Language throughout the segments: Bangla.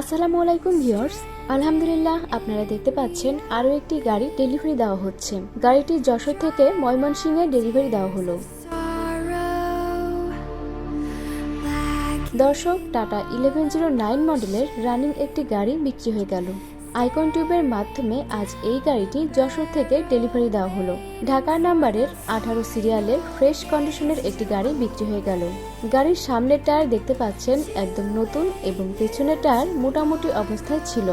আসসালামু আলাইকুম ভিউয়ার্স। আলহামদুলিল্লাহ, আপনারা দেখতে পাচ্ছেন আরও একটি গাড়ি ডেলিভারি দেওয়া হচ্ছে। গাড়িটি যশোর থেকে ময়মনসিংহে ডেলিভারি দেওয়া হলো। দর্শক, টাটা ইলেভেন জিরো নাইন মডেলের রানিং একটি গাড়ি বিক্রি হয়ে গেল। আইকন টিউবের মাধ্যমে আজ এই গাড়িটি যশোর থেকে ডেলিভারি দেওয়া হলো। ঢাকার নাম্বারের আঠারো সিরিয়ালের ফ্রেশ কন্ডিশনের একটি গাড়ি বিক্রি হয়ে গেল। গাড়ির সামনের টায়ার দেখতে পাচ্ছেন একদম নতুন এবং পেছনের টায়ার মোটামুটি অবস্থায় ছিল।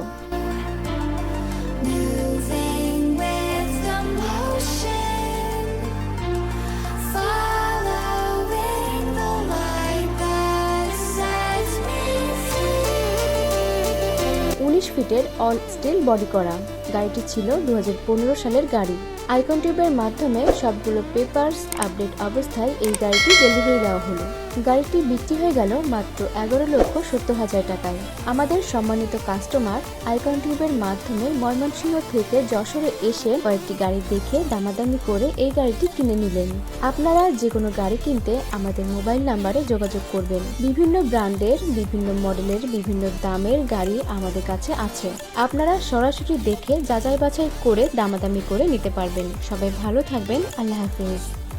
উনিশ ফিটের অল স্টিল বডি করা। গাড়িটি ছিল দু হাজার পনেরো সালের গাড়ি। আইকন টিউবের মাধ্যমে সবগুলো পেপার্স আপডেট অবস্থায় এই গাড়িটি ডেলিভারি দেওয়া হলো। গাড়িটি বিক্রি হয়ে গেল মাত্র এগারো লক্ষ সত্তর হাজার টাকায়। আমাদের সম্মানিত কাস্টমার আইকন টিউবের মাধ্যমে ময়মনসিংহ থেকে যশোরে এসে কয়েকটি গাড়ি দেখে দামাদামি করে এই গাড়িটি কিনে নিলেন। আপনারা যে কোনো গাড়ি কিনতে আমাদের মোবাইল নাম্বারে যোগাযোগ করবেন। বিভিন্ন ব্র্যান্ডের, বিভিন্ন মডেলের, বিভিন্ন দামের গাড়ি আমাদের কাছে আছে। আপনারা সরাসরি দেখে যাচাই বাছাই করে দামাদামি করে নিতে পারবেন। সবাই ভালো থাকবেন। আল্লাহ হাফিজ।